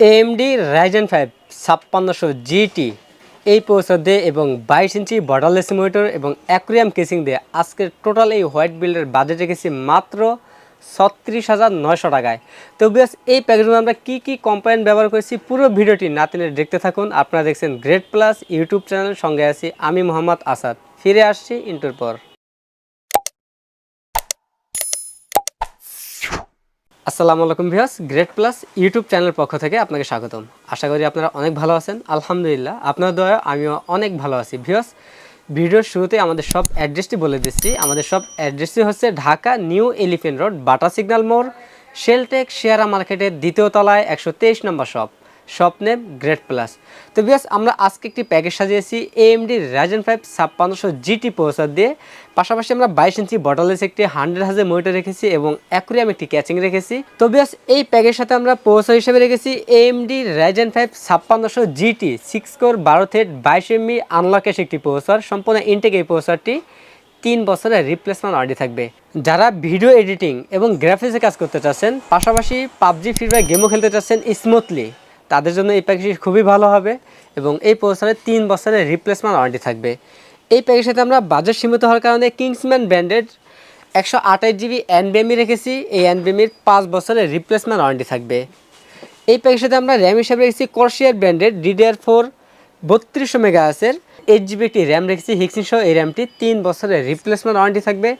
AMD Ryzen five ছাপ্পান্নশো GT এই processor দিয়ে এবং বাইশ ইঞ্চি বর্ডারলেস মনিটর এবং অ্যাকুরিয়াম কেসিং দিয়ে আজকের টোটাল এই হোয়াইট বিল্ডের বাজেট রেখেছি মাত্র ছত্রিশ হাজার নয়শো টাকায়। তো বেশ এই প্যাকেজগুলো আমরা কী কী কম্পোনেন্ট ব্যবহার করেছি পুরো ভিডিওটি না দেখতে থাকুন। আপনারা দেখছেন গ্রেট প্লাস ইউটিউব চ্যানেল সঙ্গে আছি আমি মোহাম্মদ আসাদ। ফিরে আসছি ইন্টুর পর। আসসালামু আলাইকুম ভিয়াস গ্রেট প্লাস ইউটিউব চ্যানেল পক্ষ থেকে আপনাকে স্বাগতম। আশা করি আপনারা অনেক ভালো আছেন, আলহামদুলিল্লাহ। আপনার দয়া আমিও অনেক ভালো আছি। ভিয়াস ভিডিওর শুরুতে আমাদের সব অ্যাড্রেসটি বলে দিচ্ছি। আমাদের সব অ্যাড্রেসটি হচ্ছে Dhaka new elephant road, Bata signal মোড়, শেলটেক, শেয়ারা মার্কেটের দ্বিতীয় তলায় একশো তেইশ নম্বর shop. Shop name great plus তো বিয়াস আমরা আজকে একটি প্যাকেজ সাজিয়েছি এএমডি রাজেন ফাইভ ছাপ্পান্নশো জিটি প্রসার দিয়ে। পাশাপাশি আমরা বাইশ ইঞ্চি বটলেস একটি হান্ড্রেড হাজার মনিটর রেখেছি এবং অ্যাকুরিয়াম একটি ক্যাচিং রেখেছি। তো বিয়াস এই প্যাকের সাথে আমরা প্রসার হিসেবে রেখেছি এএমডি রাইজেন ফাইভ ছাপ্পান্নশো জিটি সিক্স কোর বারো থেট বাইশ এমবি আনলকেশ একটি প্রসার সম্পূর্ণ ইনটেক এই প্রসারটি তিন বছরের রিপ্লেসমেন্ট ওয়ারেন্টি থাকবে। যারা ভিডিও এডিটিং এবং গ্রাফিক্সে কাজ করতে চাচ্ছেন, পাশাপাশি পাবজি ফ্রি ফায়ার গেমও খেলতে চাচ্ছেন স্মুথলি তাদের জন্য এই প্যাকেজটি খুবই ভালো হবে এবং এই প্রসেসরে তিন বছরের রিপ্লেসমেন্ট ওয়ারেন্টি থাকবে। এই প্যাকেজের সাথে আমরা বাজেট সীমিত হওয়ার কারণে কিংসম্যান ব্র্যান্ডেড একশো আঠাশ জিবি এনবিএমই রেখেছি। এই এনবিএমির পাঁচ বছরের রিপ্লেসমেন্ট ওয়ারেন্টি থাকবে। এই প্যাকেজের সাথে আমরা র্যাম হিসাবে রেখেছি কর্সিয়ার ব্র্যান্ডেড ডিডিআর ফোর বত্রিশশো মেগাহাসের এইট জিবি একটি র্যাম রেখেছি হিক্সিন সহ এই র্যামটি তিন বছরের রিপ্লেসমেন্ট ওয়ারেন্টি থাকবে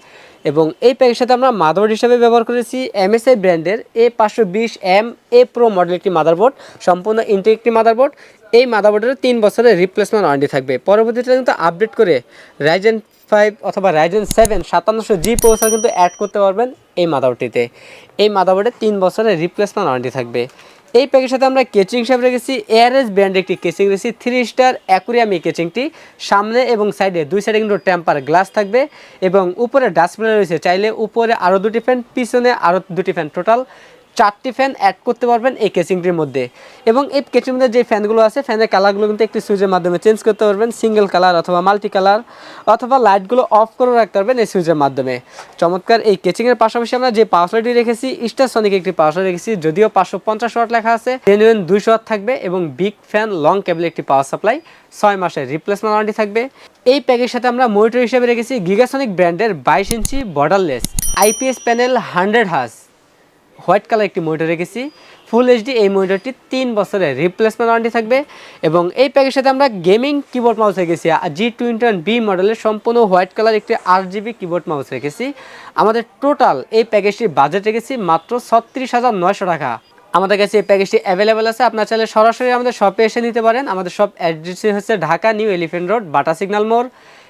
এবং এই প্যাকের সাথে আমরা মাদারবোর্ড হিসাবে ব্যবহার করেছি এমএসআই ব্র্যান্ডের এ পাঁচশো বিশ এম এ প্রো মডেল একটি মাদারবোর্ড সম্পূর্ণ ইন্টেক একটি মাদারবোর্ড এই মাদারবোর্ডের তিন বছরের রিপ্লেসমেন্ট ওয়ারেন্টি থাকবে। পরবর্তীতে কিন্তু আপডেট করে রাইজেন ফাইভ অথবা রাইজেন সেভেন সাতান্নশো জি প্রসেসর কিন্তু অ্যাড করতে পারবেন এই মাদারবোর্ডটিতে এই মাদারবোর্ডে তিন বছরের রিপ্লেসমেন্ট ওয়ারেন্টি থাকবে। এই প্যাকের সাথে আমরা কেচিং হিসাবে রেখেছি এআরএস ব্র্যান্ড একটি কেচিং রেখেছি থ্রি স্টার অ্যাকুরিয়াম কেচিংটি সামনে এবং সাইডে দুই সাইডে কিন্তু টেম্পার গ্লাস থাকবে এবং উপরে ডাস্টবিন রয়েছে। চাইলে উপরে আরও দুটি ফ্যান পিছনে আরও দুটি ফ্যান টোটাল চারটি ফ্যান অ্যাড করতে পারবেন এই কেচিংটির মধ্যে। এবং এই কেচিংয়ের মধ্যে যে ফ্যানগুলো আছে ফ্যানের কালারগুলো কিন্তু একটি সুইচের মাধ্যমে চেঞ্জ করতে পারবেন। সিঙ্গেল কালার অথবা মাল্টি কালার অথবা লাইটগুলো অফ করে রাখতে পারবেন এই সুইচের মাধ্যমে। চমৎকার, এই কেচিংয়ের পাশাপাশি আমরা যে পাওয়ারটি রেখেছি স্টার সনিক একটি পাওয়ার রেখেছি, যদিও পাঁচশো পঞ্চাশ ওয়াট লেখা আছে জেনুইন দুইশো ওয়াট থাকবে এবং বিগ ফ্যান লং কেবল একটি পাওয়ার সাপ্লাই ছয় মাসের রিপ্লেসমেন্ট ওয়ারেন্টি থাকবে। এই প্যাকের সাথে আমরা মনিটর হিসেবে রেখেছি গিগাসনিক ব্র্যান্ডের বাইশ inch borderless IPS panel hundred হাস হোয়াইট কালার একটি মনিটর রেখেছি। ফুল এইচডি এই মনিটরটি তিন বছরের রিপ্লেসমেন্ট ওয়ারেন্টি থাকবে এবং এই প্যাকের সাথে আমরা গেমিং কিবোর্ড মাউস রেখেছি জি টোয়েন্টি ওয়ান বি মডেলের সম্পূর্ণ হোয়াইট কালার একটি আট জিবি কিবোর্ড মাউস রেখেছি। আমাদের টোটাল এই প্যাকেজটির বাজেট রেখেছি মাত্র ছত্রিশ হাজার নয়শো টাকা। আমাদের কাছে এই প্যাকেজটি অ্যাভেলেবেল আছে, আপনার চাইলে সরাসরি আমাদের শপে এসে নিতে পারেন। আমাদের শপ অ্যাড্রেসটি হচ্ছে Dhaka new elephant road Bata signal মোড়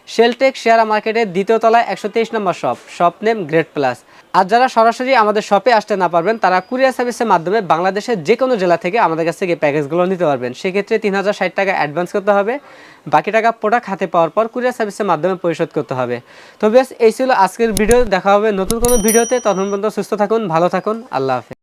শেলটেক শেয়ারা মার্কেটের দ্বিতীয় তলায় একশো তেইশ নম্বর shop shop name great plus আর যারা সরাসরি আমাদের শপে আসতে না পারবেন, তারা কুরিয়ার সার্ভিসের মাধ্যমে বাংলাদেশের যে কোনো জেলা থেকে আমাদের কাছ থেকে প্যাকেজগুলো নিতে পারবেন। সেক্ষেত্রে তিন হাজার ষাট টাকা অ্যাডভান্স করতে হবে। বাকি টাকা প্রোডাক্ট হাতে পাওয়ার পর কুরিয়ার সার্ভিসের মাধ্যমে পরিশোধ করতে হবে। তো বেশ, এই ছিল আজকের ভিডিও দেখা হবে নতুন কোনো ভিডিওতে তখন পর্যন্ত সুস্থ থাকুন, ভালো থাকুন। আল্লাহ হাফেজ।